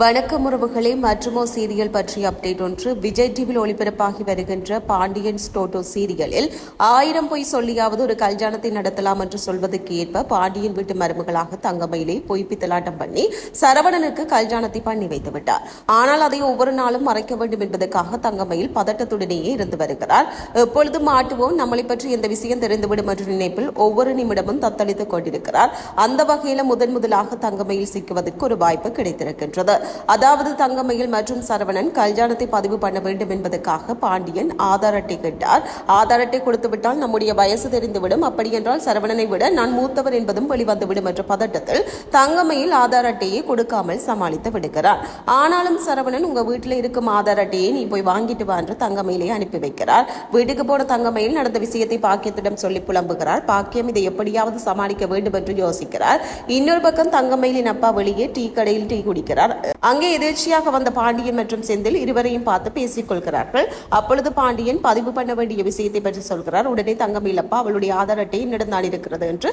வணக்கம் உறவுகளே மற்றுமோ சீரியல் பற்றிய அப்டேட் ஒன்று. விஜய் டிவியில் ஒளிபரப்பாகி வருகின்ற பாண்டியன் ஸ்டோட்டோ சீரியலில் ஆயிரம் பொய் சொல்லியாவது ஒரு கல்யாணத்தை நடத்தலாம் என்று சொல்வதற்கு ஏற்ப பாண்டியன் வீட்டு மருமகளாக தங்கமயிலே பொய் பித்தலாட்டம் பண்ணி சரவணனுக்கு கல்யாணத்தை பண்ணி வைத்து விட்டார் ஆனால் அதை ஒவ்வொரு நாளும் மறைக்க வேண்டும் என்பதற்காக தங்கமயில் பதட்டத்துடனேயே இருந்து வருகிறார். எப்பொழுது மாட்டுவோம்? நம்மளை பற்றி எந்த விஷயம் தெரிந்துவிடும் என்ற நினைப்பில் ஒவ்வொரு நிமிடமும் தத்தளித்துக் கொண்டிருக்கிறார். அந்த வகையில் முதன் முதலாக தங்கமயில் சிக்குவதற்கு ஒரு வாய்ப்பு கிடைத்திருக்கின்றது. அதாவது தங்கமயில் மற்றும் சரவணன் கல்யாணத்தை பதிவு பண்ண வேண்டும் என்பதற்காக பாண்டியன் ஆதார் அட்டை கேட்டார். ஆதார் அட்டை கொடுத்துவிட்டால் நம்முடைய வயசு தெரிந்துவிடும். அப்படியென்றால் சரவணனை விட நான் மூத்தவர் என்பதும் வெளிவந்துவிடும் என்ற பதட்டத்தில் தங்கமயில் ஆதார் அட்டையை கொடுக்காமல் சமாளித்து விடுகிறார். ஆனாலும் சரவணன் உங்க வீட்டில் இருக்கும் ஆதார் அட்டையை நீ போய் வாங்கிட்டு வா என்று தங்கமயிலை அனுப்பி வைக்கிறார். வீட்டுக்கு போன தங்கமயில் நடந்த விஷயத்தை பாக்கியத்திடம் சொல்லி புலம்புகிறார். பாக்கியம் இதை எப்படியாவது சமாளிக்க வேண்டும் என்று யோசிக்கிறார். இன்னொரு பக்கம் தங்கமயிலின் அப்பா வெளியே டீ கடையில் டீ குடிக்கிறார். அங்கே எதிர்ச்சியாக வந்த பாண்டியன் மற்றும் செந்தில் இருவரையும் பார்த்து பேசிக் கொள்கிறார்கள். அப்பொழுது பாண்டியன் பதிவு பண்ண வேண்டிய விஷயத்தை பற்றி சொல்கிறார். உடனே தங்கமயில் அப்பா அவளுடைய ஆதார் அட்டை என்னிடம் இருக்கிறது என்று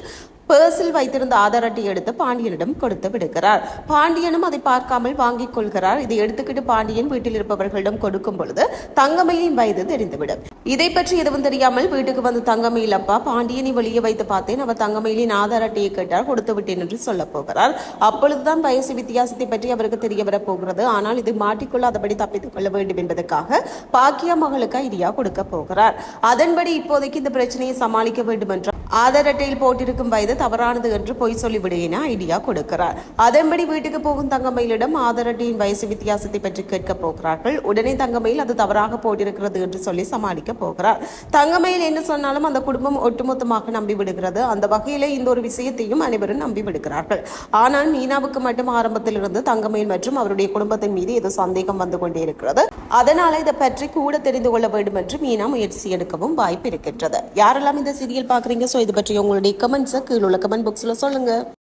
பர்சில் வைத்திருந்த ஆதார் அட்டை எடுத்து பாண்டியனிடம் கொடுத்து விடுகிறார். பாண்டியனும் அதை பார்க்காமல் வாங்கிக் கொள்கிறார். இதை எடுத்துக்கிட்டு பாண்டியன் வீட்டில் இருப்பவர்களிடம் கொடுக்கும் பொழுது தங்கமயிலின் வயது தெரிந்துவிடும். இதை பற்றி எதுவும் தெரியாமல் வீட்டுக்கு வந்த தங்கமயில் அப்பா பாண்டியனை வெளியே வைத்து பார்த்தேன். அவர் தங்கமயிலின் ஆதார் அட்டையை கேட்டார். கொடுத்து விட்டேன் என்று சொல்ல போகிறார். அப்பொழுதுதான் வயசு வித்தியாசத்தை பற்றி அவருக்கு தெரிய வர போகிறது. ஆனால் இது மாட்டிக்கொள்ளாதபடி தப்பித்துக் கொள்ள வேண்டும் என்பதற்காக பாக்கியா மகளுக்கு ஐடியா கொடுக்க போகிறார். அதன்படி இப்போதைக்கு இந்த பிரச்சனையை சமாளிக்க வேண்டும் என்றால் ஆதார் அட்டையில் போட்டிருக்கும் வயது தவறானது என்று பொய் சொல்லிவிடு என ஐடியா கொடுக்கிறார். அதன்படி வீட்டுக்கு போகும் தங்கமயிலிடம் ஆதார் அட்டையின் வயசு வித்தியாசத்தை பற்றி கேட்க போகிறார்கள். உடனே தங்கமயில் அது தவறாக போட்டிருக்கிறது என்று சொல்லி சமாளிக்க போகிறார். தங்கமயில் என்ன சொன்னாலும் அந்த குடும்பம் ஒட்டுமொத்தமாக நம்பி விடுகிறது அந்த வகையில் இந்த ஒரு விஷயத்தையும் அனைவரும் நம்பி விடுகிறார்கள் ஆனால் மீனாவுக்கு மட்டும் ஆரம்பத்தில் இருந்து தங்கமயில் மற்றும் அவருடைய குடும்பத்தின் மீது ஏதோ சந்தேகம் வந்து கொண்டே இருக்கிறது அதனால இதை பற்றி கூட தெரிந்து கொள்ள வேண்டும் என்று மீனா முயற்சி எடுக்கவும் வாய்ப்பு இருக்கின்றது. யாரெல்லாம் இந்த சீரியல் பாக்குறீங்க ஸோ இது பற்றி உங்களுடைய கமெண்ட்ஸை கீழே உள்ள கமெண்ட் பாக்ஸில் சொல்லுங்க.